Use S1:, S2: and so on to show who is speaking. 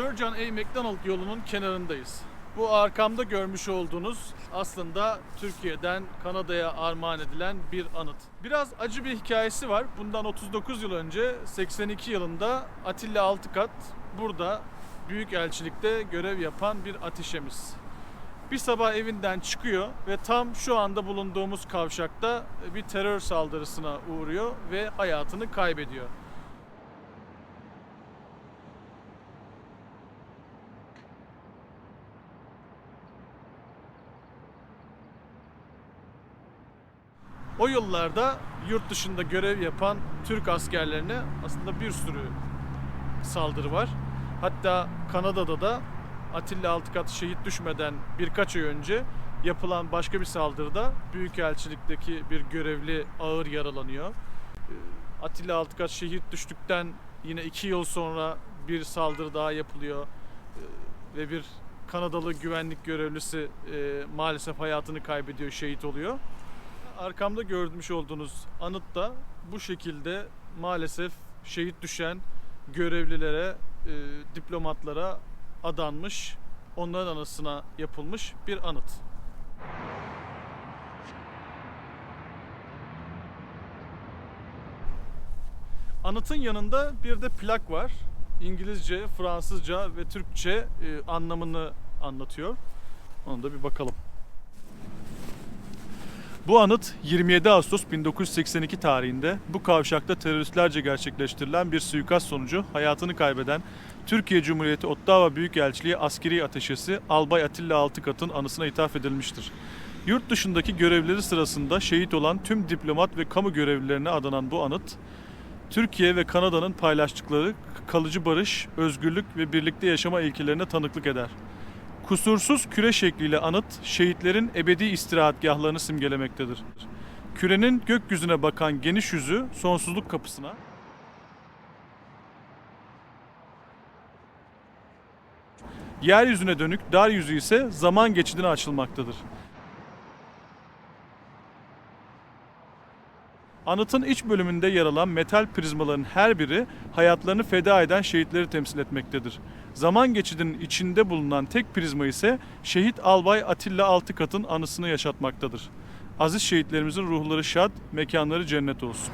S1: Sir John A. Macdonald yolunun kenarındayız. Bu arkamda görmüş olduğunuz aslında Türkiye'den Kanada'ya armağan edilen bir anıt. Biraz acı bir hikayesi var. Bundan 39 yıl önce 82 yılında Atilla Altıkat burada büyük elçilikte görev yapan bir ateşemiz. Bir sabah evinden çıkıyor ve tam şu anda bulunduğumuz kavşakta bir terör saldırısına uğruyor ve hayatını kaybediyor. O yıllarda yurt dışında görev yapan Türk askerlerine aslında bir sürü saldırı var. Hatta Kanada'da da Atilla Altıkat şehit düşmeden birkaç ay önce yapılan başka bir saldırıda Büyükelçilik'teki bir görevli ağır yaralanıyor. Ee, Atilla Altıkat şehit düştükten yine iki yıl sonra bir saldırı daha yapılıyor Ee, ve bir Kanadalı güvenlik görevlisi e, maalesef hayatını kaybediyor, şehit oluyor. Arkamda görmüş olduğunuz anıt da bu şekilde maalesef şehit düşen görevlilere, e, diplomatlara adanmış, onların anısına yapılmış bir anıt. Anıtın yanında bir de plak var. İngilizce, Fransızca ve Türkçe e, anlamını anlatıyor. Onu da bir bakalım. Bu anıt 27 Ağustos 1982 tarihinde bu kavşakta teröristlerce gerçekleştirilen bir suikast sonucu hayatını kaybeden Türkiye Cumhuriyeti Ottawa Büyükelçiliği askeri ateşesi Albay Atilla Altıkat'ın anısına ithaf edilmiştir. Yurt dışındaki görevleri sırasında şehit olan tüm diplomat ve kamu görevlilerine adanan bu anıt, Türkiye ve Kanada'nın paylaştıkları kalıcı barış, özgürlük ve birlikte yaşama ilkelerine tanıklık eder. Kusursuz küre şekliyle anıt, şehitlerin ebedi istirahatgahlarını simgelemektedir. Kürenin gökyüzüne bakan geniş yüzü sonsuzluk kapısına, yeryüzüne dönük dar yüzü ise zaman geçidine açılmaktadır. Anıtın iç bölümünde yer alan metal prizmaların her biri hayatlarını feda eden şehitleri temsil etmektedir. Zaman geçidinin içinde bulunan tek prizma ise şehit albay Atilla Altıkat'ın anısını yaşatmaktadır. Aziz şehitlerimizin ruhları şad, mekanları cennet olsun.